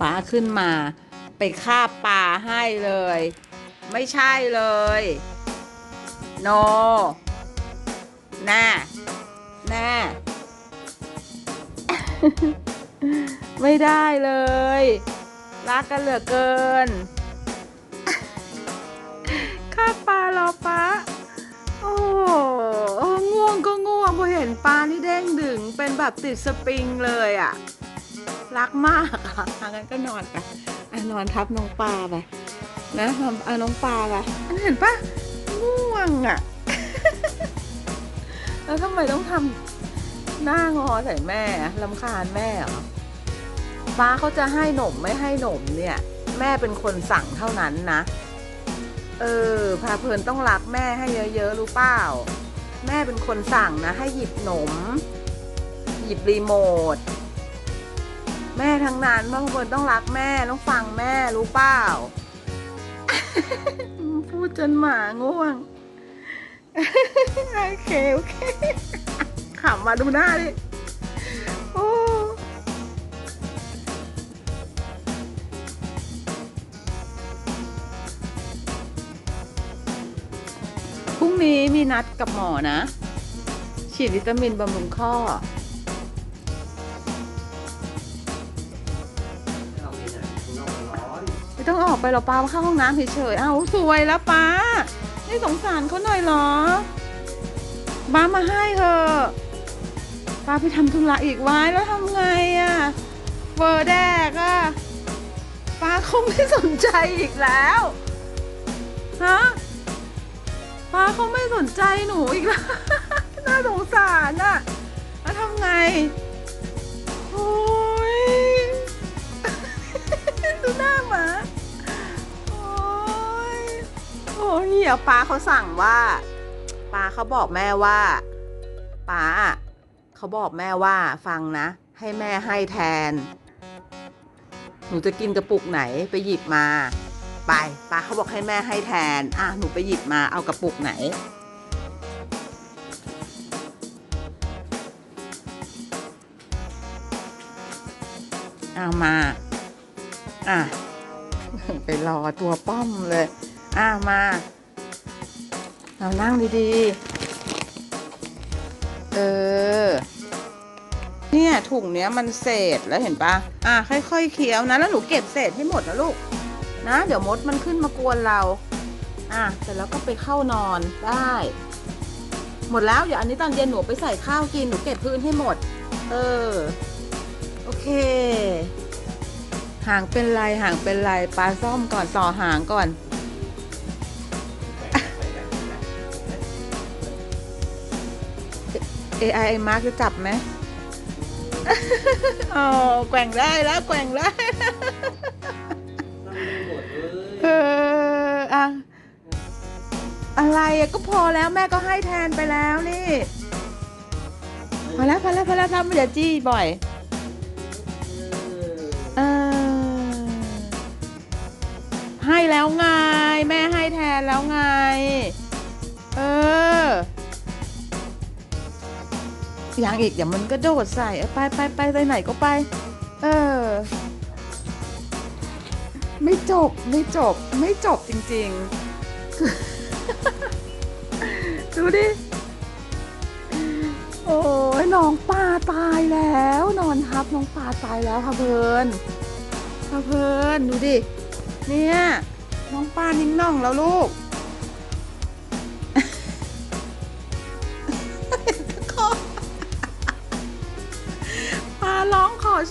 ป้าขึ้นมา ไปคาบปลาให้เลย ไม่ใช่เลยโนแน่แน่ไม่ได้เลย รักกันเหลือเกิน ข้าปลารอป้าโอ้โออง่วงก็ง่วงพอเห็นปลานี่เด้งดึงเป็นแบบติดสปริงเลยอะ่ะ รักมากอะทางนั้นก็นอนไปอะนอนทับน้องปลาไปนะทำเอาน้องปลาไปอันเห็นปะง่วงอะ่ะ แล้วทำไมต้องทำหน้างอใส่แม่ลำคาญแม่เหรอฟ้าเขาจะให้หนมไม่ให้หนมเนี่ย แม่เป็นคนสั่งเท่านั้นนะ เออ พาเพลินต้องรักแม่ให้เยอะๆรู้เปล่า แม่เป็นคนสั่งนะ ให้หยิบหนม หยิบรีโมท แม่ทั้งนั้นพาเพลินต้องรักแม่ต้องฟังแม่รู้เปล่า พูดจนหมาง่วง โอเคโอเคขำมาดูหน้าดิโอ้พรุ่งนี้มีนัดกับหมอนะ ฉีดวิตามินบำรุงข้อ ต้องออกไปหรอป้าเข้าห้องน้ำเฉยๆเอาสวยแล้วป้าไม่สงสารเขาหน่อยเหรอป้ามาให้เถอะป้าไปทำธุระอีกไว้แล้วทำไงอะเวอร์แดกอะป้าคงไม่สนใจอีกแล้วฮะป้าคงไม่สนใจหนูอีกแล้วน่าสงสารอะแล้วทำไงโอ้ เดี๋ยวป้าเขาสั่งว่าป้าเขาบอกแม่ว่าป้าเขาบอกแม่ว่าฟังนะ ให้แม่ให้แทน หนูจะกินกระปุกไหนไปหยิบมา ไปป้าเขาบอกให้แม่ให้แทน อะหนูไปหยิบมาเอากระปุกไหนเอามา อะ ไปรอตัวป้อมเลย อะ มา เรานั่งดีๆ เออ เนี่ยถุงเนี้ยมันเศษแล้วเห็นปะอะค่อยๆเคี้ยวนะ แล้วหนูเก็บเศษให้หมดนะลูก นะ เดี๋ยวมดมันขึ้นมากวนเรา อะเสร็จแล้วก็ไปเข้านอนได้ หมดแล้วเดี๋ยวอันนี้ตอนเย็นหนูไปใส่ข้าวกินหนูเก็บพื้นให้หมด เออ โอเคหางเป็นไรหางเป็นไรปลาซ่อมก่อนต่อหางก่อน AI มาร์กจะจับไหมอ๋อแกว่งได้แล้วแกว่งได้ต้องไม่หมดเลยเอออะอะไรอะก็พอแล้วแม่ก็ให้แทนไปแล้วนี่ พอแล้วพอแล้วพอแล้วทำอย่าจี้บ่อยเออให้แล้วไง แม่ให้แทนแล้วไง เออ อย่างอีกเดี๋ยวมันก็โดดใส่ไปไปไปไปไหนก็ไป เออ ไม่จบไม่จบไม่จบจริงๆ ดูดิ โอ้ยน้องปลาตายแล้ว นอนทับน้องปลาตายแล้วค่ะเพลินค่ะเพลินดูดิ เนี่ย น้องปลานิ่งน่องแล้วลูก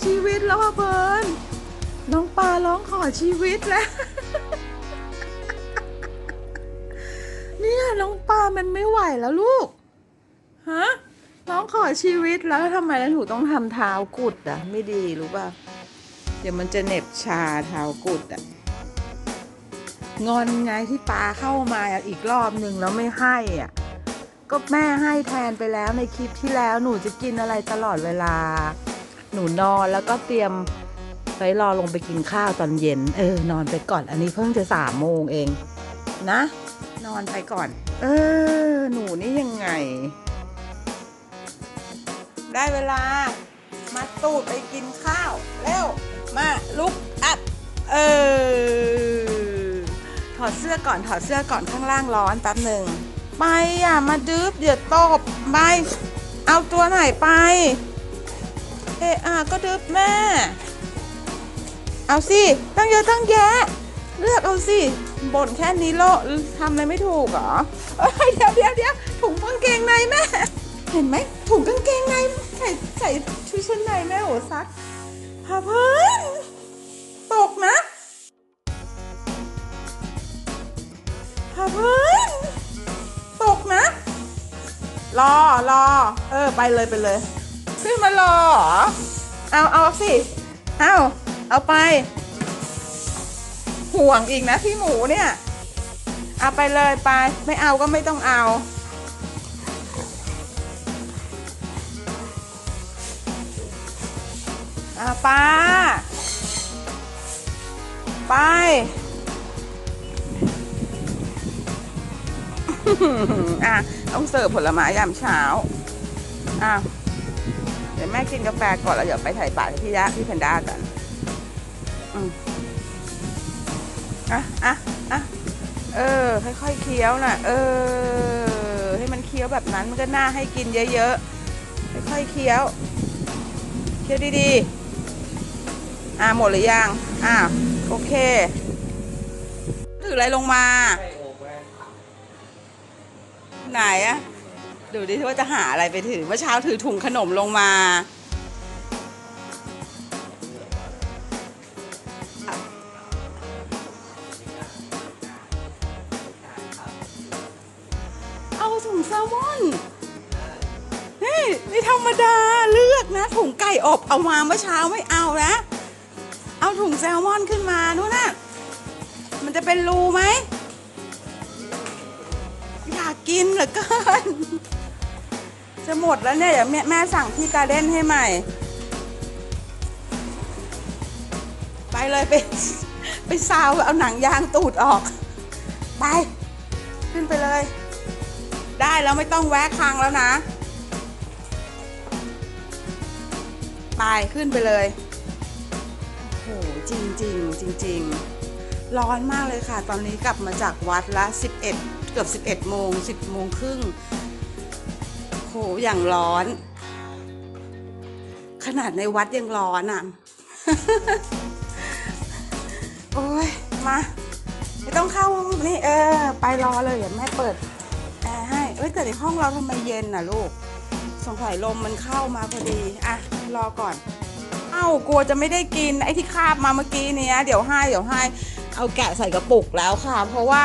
ชีวิตแล้วค่ะเพลินน้องปลาร้องขอชีวิตแล้วเนี่ยน้องปลามันไม่ไหวแล้วลูกฮะน้องขอชีวิตแล้วทำไมแล้วหนูต้องทำเท้ากุดอะไม่ดีรู้ป่ะเดี๋ยวมันจะเหน็บชาเท้ากุดอะงอนไงที่ปลาเข้ามาอีกรอบหนึ่งแล้วไม่ให้อะก็แม่ให้แทนไปแล้วในคลิปที่แล้วหนูจะกินอะไรตลอดเวลา หนูนอนแล้วก็เตรียมไว้รอลงไปกินข้าวตอนเย็น เออ นอนไปก่อน อันนี้เพิ่งจะสามโมงเอง นะ นอนไปก่อน เออ หนูนี่ยังไง ได้เวลา มาตูดไปกินข้าว เร็ว มาลุกอะเออ ถอดเสื้อก่อน ถอดเสื้อก่อนข้างล่างร้อนแป๊บหนึ่งไปอะ มาดืบเดี๋ยวตบไป เอาตัวไหนไป เอะอะก็ดืบแม่ เอาสิ ตั้งเยอะตั้งแยะ เลือกเอาสิ บ่นแค่นี้โลทำอะไรไม่ถูกเหรอเอ้ยเดี๋ยวเดี๋ยวเดี๋ยวถุงกางเกงในแม่ เห็นไหมถุงกางเกงในใส่ใส่ชุดชั้นในแม่โหซักพาเพิ่นตกนะพาเพิ่นตกนะ รอรอเออ ไปเลยไปเลย ขึ้นมารอเหรอ เอาเอาสิ เอาเอาไป ห่วงอีกนะพี่หมูเนี่ย เอาไปเลยไป ไม่เอาก็ไม่ต้องเอาอาป้า ไป อะ ต้องเสิร์ฟผลไม้ยามเช้าอะเดี๋ยว แม่กินกาแฟก่อนแล้วเดี๋ยวไปถ่ายปากกับพี่ยะพี่แพนด้ากันอืมอะอะอะเออ ค่อยๆเคี้ยวน่ะ เออ ให้มันเคี้ยวแบบนั้นมันก็น่าให้กินเยอะๆ ค่อยๆเคี้ยว เคี้ยวดีๆ อะหมดหรือยัง อะโอเค ถืออะไรลงมา ไหนอะ ดูดิว่าจะหาอะไรไปถือ เมื่อเช้าถือถุงขนมลงมา เอาถุงแซลมอนนี่ไม่ธรรมดาเลือกนะ ถุงไก่อบเอามาเมื่อเช้าไม่เอานะ เอาถุงแซลมอนขึ้นมานู่นน่ะ มันจะเป็นรูไหมอยากกินเหลือเกิน จะหมดแล้วเนี่ยเดี๋ยวแม่แม่สั่งที่การเด้นให้ใหม่ ไปเลยไปไปซาวเอาหนังยางตูดออก ไป ขึ้นไปเลย ได้แล้วไม่ต้องแวะคางแล้วนะ ไปขึ้นไปเลยโอ้โหจริงจริงจริงๆ ร้อนมากเลยค่ะ ตอนนี้กลับมาจากวัดละ 11 เกือบ 11 โมง 10 โมงครึ่ง โหอย่างร้อน ขนาดในวัดยังร้อนอะ โอ้ยมาไม่ต้องเข้าห้องนี่เออ ไปรอเลยเดี๋ยวแม่เปิดแอร์ให้เอ้ยแต่ในห้องเราทำไมเย็นน่ะลูก สงสัยลมมันเข้ามาพอดี อะ รอก่อน เอ้ากลัวจะไม่ได้กินไอ้ที่คาบมาเมื่อกี้เนี้ยเดี๋ยวให้เดี๋ยวให้เอาแกะใส่กระปุกแล้วค่ะ เพราะว่า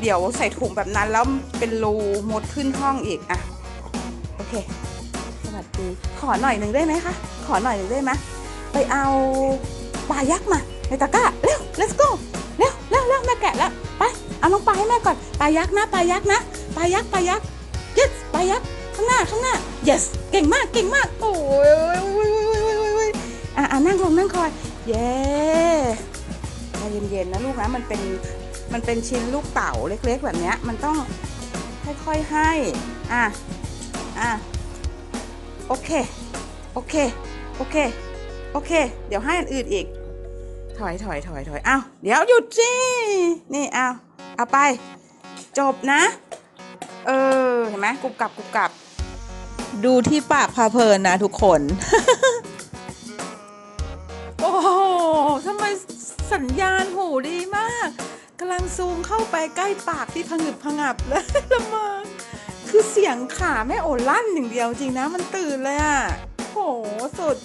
เดี๋ยวใส่ถุงแบบนั้นแล้วเป็นรูมดขึ้นห้องอีกอะ อเค สวัสดี ขอหน่อยหนึ่งได้ไหมคะ ขอหน่อยหนึ่งได้ไหมไปเอาปลายักษ์มาในตะกร้าเร็ว let's go เร็วเร็วเร็วแม่แกะแล้วไปเอาน้องปลาให้แม่ก่อนปลายักษ์นะปลายักษ์นะปลายักษ์ปลายักษ์ yes ปลายักษ์ข้างหน้าข้างหน้า yes เก่งมากเก่งมากโอ้ยอะอะนั่งลงนั่งคอยเย้ใจเย็นๆนะลูกนะมันเป็นมันเป็นชิ้นลูกเต๋าเล็ก ๆ แบบเนี้ยมันต้องค่อยๆให้อะ อะโอเค โอเค โอเค โอเค เดี๋ยวให้อันอื่นอีก ถอยถอยถอยถอยเอาเดี๋ยวหยุดสินี่เอาเอาไป จบนะ เออ เห็นไหมกรุบกรับกรุบกรับ ดูที่ปากพาเพลินนะทุกคน โอ้โหทำไมสัญญาณหูดีมากกำลังซูมเข้าไปใกล้ปากที่ผงึบผงับแล้วละเมอ คือเสียงขาแม่โอลั่นอย่างเดียวจริงนะ มันตื่นเลยอะโหสุด